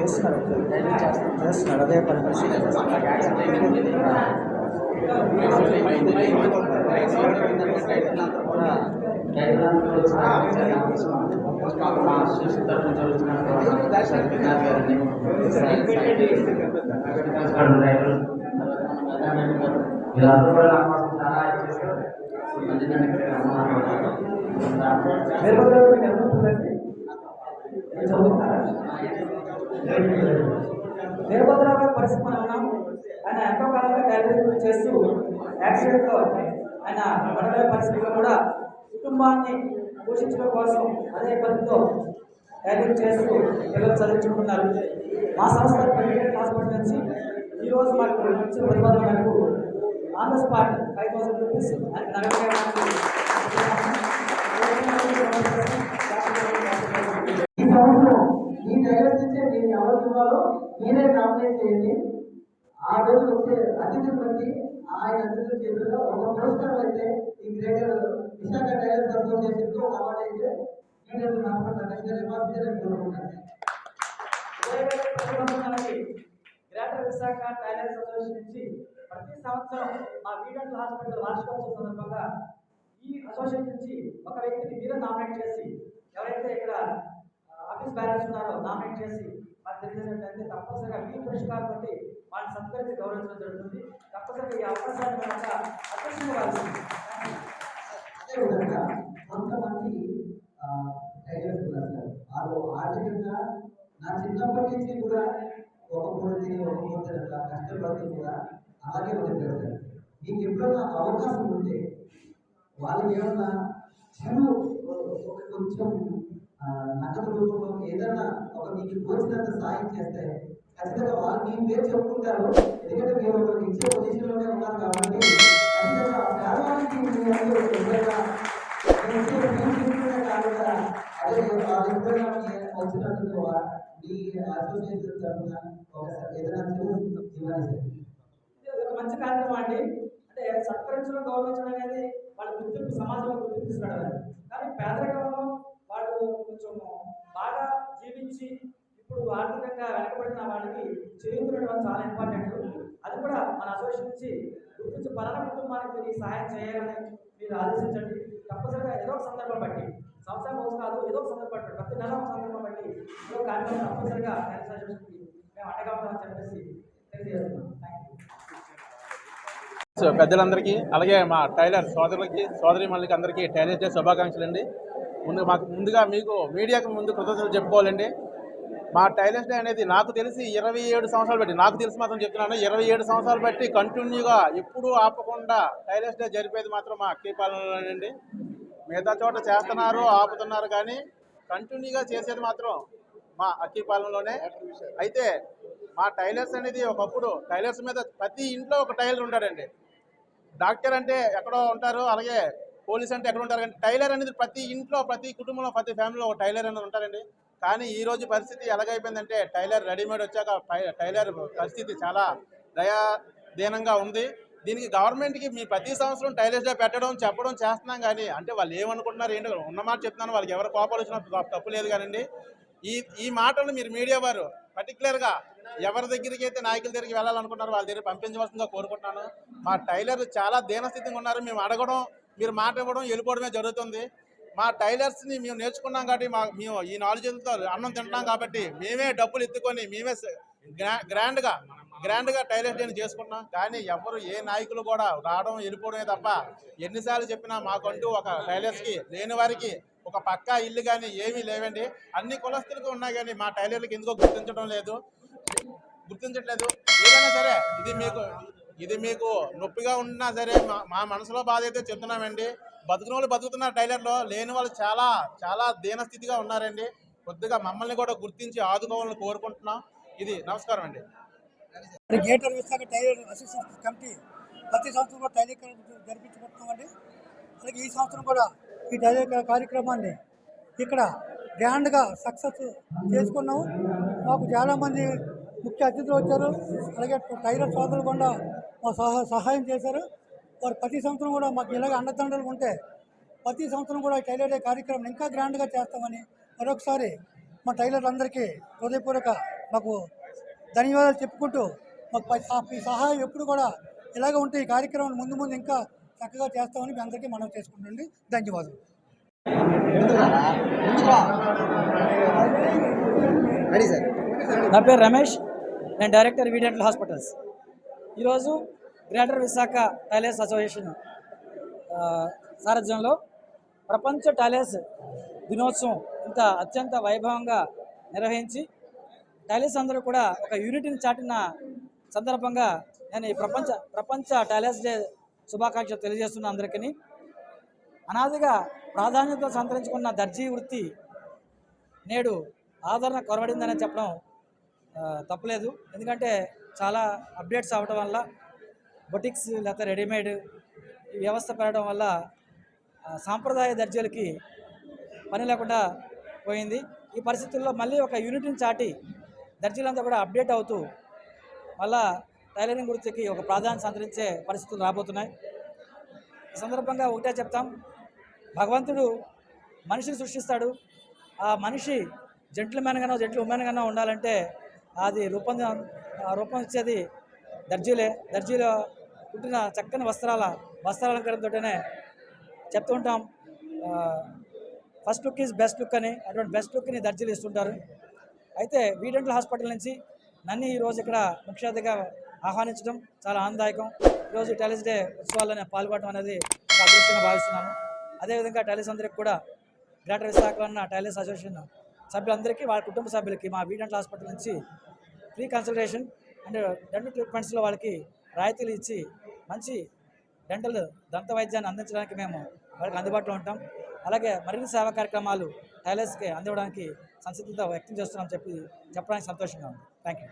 చేస్తున్నారు డైలింగ్ చేస్తున్నారు చేస్తున్నారు అదే పని వీళ్ళందరూ కూడా నా కోసం చాలా చేశారు మంచిగా వీరభద్రరావు గారి పరిస్థితి మనం ఉన్నాం ఆయన ఎంతో కాలంగా టైలరింగ్ చేస్తూ యాక్సిడెంట్తో ఆయన పడగల పరిస్థితిలో కూడా కుటుంబాన్ని పోషించడం కోసం అదే పనితో టైలరింగ్ చేస్తూ పిల్లలు చదివించుకుంటున్నారు. మా సంస్థ మెడికల్ హాస్పిటల్ నుంచి ఈరోజు మాకు ఇచ్చిన ప్రతిపాదన మేరకు on the spot five thousand rupees ఈ మీరే నామినేట్ చేయండి. ఆ రోజు వచ్చే అతిథిని బట్టి ఆయన అతిథుల చేతుల్లో ఒక పురస్కారం అయితే ఈ గ్రేటర్ విశాఖ టైలర్స్ అసోసియేషన్కు అవార్డు అయితే లీడర్లు హాస్పిటల్ కోరుకుంటాను గ్రేటర్ విశాఖ టైలర్స్ అసోసియేషన్ నుంచి ప్రతి సంవత్సరం మా వీడంట్ హాస్పిటల్ వార్షికోత్సవం సందర్భంగా ఈ అసోసియేషన్ నుంచి ఒక వ్యక్తిని మీరే నామినేట్ చేసి ఎవరైతే ఇక్కడ ఆఫీస్ బ్యాలెన్స్ ఉన్నారో నామినేట్ చేసి మాకు తెలిసినట్లయితే తప్పనిసరిగా మీ పురస్కారం బట్టి వాళ్ళని సత్కరించి గౌరవించడం జరుగుతుంది. తప్పనిసరిగా ఈ అవకాశాన్ని కనుక అదృష్టంగాల్సింది అదేవిధంగా కొంతమంది టైలర్స్ ఉన్నారు. సార్ వాళ్ళు ఆర్థికంగా నా చిన్నప్పటి నుంచి కూడా ఒక మూడు తిని ఒక మూడు తినక కష్టపడి కూడా అలాగే వదిలిపెడతారు సార్ మీకు ఎప్పుడైనా అవకాశం ఉంటే వాళ్ళకి ఏమన్నా చెడు కొంచెం నక్షత్ర రూపంలో ఏదైనా ఒక మీకు తోచినంత సాయం చేస్తే ఖచ్చితంగా వాళ్ళు మీ పేరు చెప్పుకుంటారు. ఎందుకంటే మీరు ఒకరికి ఇచ్చే పొజిషన్లోనే ఉన్నారు కాబట్టి ఖచ్చితంగా పేదవాళ్ళకి కాకుండా అదే వచ్చినట్టు మీ అసోసియేషన్ తరఫున ఏదైనా ఒక మంచి కార్యక్రమం అండి. అంటే సత్కరించడం గౌరవించడం అనేది వాళ్ళ గుర్తింపు సమాజంలో గుర్తింపు తీసుకురావడం. కానీ పేదరికంలో కొంచెము కొంచెం బాగా జీవించి ఇప్పుడు ఆర్థికంగా వెనకబడిన వాళ్ళకి చేయుతుండడం చాలా ఇంపార్టెంట్ అది కూడా మన అసోసియేషన్ నుంచి గుర్తించి పలానా కుటుంబానికి మీరు సహాయం చేయాలని మీరు ఆలోచించండి తప్పనిసరిగా ఏదో ఒక సందర్భం బట్టి సంవత్సరం కోసం కాదు ఏదో ఒక సందర్భం బట్టి ప్రతి నెల ఒక సందర్భం బట్టి ఏదో ఒక కార్యక్రమం తప్పనిసరిగా హెల్త్ అసోసియేషన్కి మేము అండగా చెప్పేసి తెలియజేస్తున్నాం. పెద్దలందరికీ అలాగే మా టైలర్ సోదరులకి సోదరిమణులకి అందరికీ టైలర్ డే శుభాకాంక్షలు అండి ముందు మాకు ముందుగా మీకు మీడియాకు ముందు కృతజ్ఞతలు చెప్పుకోవాలండి. మా టైలర్స్ డే అనేది నాకు తెలిసి ఇరవై ఏడు సంవత్సరాలు బట్టి నాకు తెలిసి మాత్రం చెప్తున్నాను ఇరవై ఏడు సంవత్సరాలు బట్టి కంటిన్యూగా ఎప్పుడూ ఆపకుండా టైలర్స్ డే జరిపేది మాత్రం మా అక్కీపాలనలోనండి మిగతా చోట చేస్తున్నారు ఆపుతున్నారు కానీ కంటిన్యూగా చేసేది మాత్రం మా అక్కీపాలెంలోనే అయితే మా టైలర్స్ అనేది ఒకప్పుడు టైలర్స్ మీద ప్రతి ఇంట్లో ఒక టైలర్ ఉంటాడండి. డాక్టర్ అంటే ఎక్కడో ఉంటారు అలాగే పోలీస్ అంటే ఎక్కడ ఉంటారు? కానీ టైలర్ అనేది ప్రతి ఇంట్లో ప్రతి కుటుంబంలో ప్రతి ఫ్యామిలీలో ఒక టైలర్ అనేది ఉంటారండి. కానీ ఈ రోజు పరిస్థితి ఎలాగైపోయిందంటే టైలర్ రెడీమేడ్ వచ్చాక టైలర్ పరిస్థితి చాలా దయాదీనంగా ఉంది. దీనికి గవర్నమెంట్కి మీ ప్రతి సంవత్సరం టైలర్స్ డే పెట్టడం చెప్పడం చేస్తున్నాం కానీ అంటే వాళ్ళు ఏమనుకుంటున్నారు ఏంటో ఉన్న మాట చెప్తున్నాను. వాళ్ళకి ఎవరు కోపాలు వచ్చినా తప్పు లేదు కానండి. ఈ ఈ మాటలు మీరు మీడియా వారు పర్టికులర్గా ఎవరి దగ్గరికి అయితే నాయకుల దగ్గరికి వెళ్ళాలనుకుంటున్నారో వాళ్ళ దగ్గర పంపించవలసిందిగా కోరుకుంటున్నాను. మా టైలర్ చాలా దీనస్థితిగా ఉన్నారు. మేము అడగడం మీరు మాట ఇవ్వడం వెళ్ళిపోవడమే జరుగుతుంది. మా టైలర్స్ని మేము నేర్చుకున్నాం కాబట్టి మా మేము ఈ నాలుగు అన్నం తింటున్నాం కాబట్టి మేమే డబ్బులు ఎత్తుకొని మేమే గ్రాండ్గా గ్రాండ్గా టైలర్స్ డేని చేసుకున్నాం కానీ ఎవరు ఏ నాయకులు కూడా రావడం వెళ్ళిపోవడమే తప్ప ఎన్నిసార్లు చెప్పినా మాకంటూ ఒక టైలర్స్కి లేని వారికి ఒక పక్కా ఇల్లు కానీ ఏమీ లేవండి. అన్ని కులస్తులకు ఉన్నాయి కానీ మా టైలర్లకు ఎందుకో గుర్తించడం లేదు. గుర్తించట్లేదు. ఏదైనా సరే ఇది మీకు ఇది మీకు నొప్పిగా ఉన్నా సరే మా- మనసులో బాధ అయితే చెప్తున్నామండి. బతుకున్న వాళ్ళు బతుకుతున్నారు టైలర్లో. లేని వాళ్ళు చాలా చాలా దీనస్థితిగా ఉన్నారండి. కొద్దిగా మమ్మల్ని కూడా గుర్తించి ఆదుకోవాలని కోరుకుంటున్నాం. ఇది నమస్కారం అండి. Greater Visakha tailor association committee ప్రతి సంవత్సరం కూడా టైలర్ జరిపించుకుంటున్నామండి. అలాగే ఈ సంవత్సరం కూడా ఈ టైలర్ కార్యక్రమాన్ని ఇక్కడ గ్రాండ్గా సక్సెస్ చేసుకున్నాము. మాకు చాలామంది ముఖ్య అతిథులు వచ్చారు. అలాగే టైలర్ సోదరులు కూడా మా సహా సహాయం చేశారు. వారు ప్రతి సంవత్సరం కూడా మాకు ఇలాగ అండదండలు ఉంటే ప్రతి సంవత్సరం కూడా ఈ టైలర్ డే కార్యక్రమం ఇంకా గ్రాండ్గా చేస్తామని మరొకసారి మా టైలర్లందరికీ హృదయపూర్వక మాకు ధన్యవాదాలు చెప్పుకుంటూ మాకు ఈ సహాయం ఎప్పుడు కూడా ఇలాగ ఉంటే ఈ కార్యక్రమం ముందు ముందు ఇంకా చక్కగా చేస్తామని మీ అందరికీ మనం చేసుకుంటుండి ధన్యవాదాలు. నా పేరు రమేష్. నేను డైరెక్టర్ వీడెంటల్ హాస్పిటల్స్. ఈరోజు గ్రేటర్ విశాఖ టైలర్స్ అసోసియేషన్ సారథ్యంలో ప్రపంచ టైలర్స్ దినోత్సవం ఇంత అత్యంత వైభవంగా నిర్వహించి టైలర్స్ అందరూ కూడా ఒక యూనిట్ని చాటిన సందర్భంగా నేను ఈ ప్రపంచ ప్రపంచ టైలర్స్ డే శుభాకాంక్షలు తెలియజేస్తున్న అందరికీ. అనాదిగా ప్రాధాన్యత సంతరించుకున్న దర్జీ వృత్తి నేడు ఆదరణ కొరబడిందని చెప్పడం తప్పులేదు. ఎందుకంటే చాలా అప్డేట్స్ అవ్వడం వల్ల బొటిక్స్ లేకపోతే రెడీమేడ్ ఈ వ్యవస్థ పెరగడం వల్ల సాంప్రదాయ దర్జీలకి పని లేకుండా పోయింది. ఈ పరిస్థితుల్లో మళ్ళీ ఒక యూనిట్ని చాటి దర్జీలంతా కూడా అప్డేట్ అవుతూ మళ్ళా టైలరింగ్ వృత్తికి ఒక ప్రాధాన్యత సంతరించే పరిస్థితులు రాబోతున్నాయి. ఈ సందర్భంగా ఒకటే చెప్తాం. భగవంతుడు మనిషిని సృష్టిస్తాడు. ఆ మనిషి జెంట్లమెన్గానో జెంట్లు ఉమెన్గానో ఉండాలంటే అది రూపొంది ఆ రూపొందించేది దర్జీలే. దర్జీలో పుట్టిన చక్కని వస్త్రాల వస్త్రాలంకరణతోటనే చెప్తూ ఉంటాం. First look is best look అని అటువంటి బెస్ట్ లుక్ని దర్జీలు ఇస్తుంటారు. అయితే వీడెంట్ల హాస్పిటల్ నుంచి నన్ను ఈరోజు ఇక్కడ ముఖ్య అతిథిగా ఆహ్వానించడం చాలా ఆనందదాయకం. ఈరోజు టాలీస్ డే ఉత్సవాల్లో పాల్గొనడం అనేది అదృష్టంగా భావిస్తున్నాను. అదేవిధంగా టాలీస్ అందరికీ కూడా గ్రేటర్ విశాఖలో ఉన్న టైలర్స్ అసోసియేషన్ సభ్యులందరికీ వాళ్ళ కుటుంబ సభ్యులకి మా వీడెంట్ల హాస్పిటల్ నుంచి ఫ్రీ కన్సల్టేషన్ అండ్ డెంటల్ ట్రీట్మెంట్స్లో వాళ్ళకి రాయితీలు ఇచ్చి మంచి డెంటల్ దంత వైద్యాన్ని అందించడానికి మేము వాళ్ళకి అందుబాటులో ఉంటాం. అలాగే మరిన్ని సేవా కార్యక్రమాలు టైలర్స్కి అందివ్వడానికి సంసిద్ధత వ్యక్తం చేస్తున్నామని చెప్పి చెప్పడానికి సంతోషంగా ఉంది. Thank you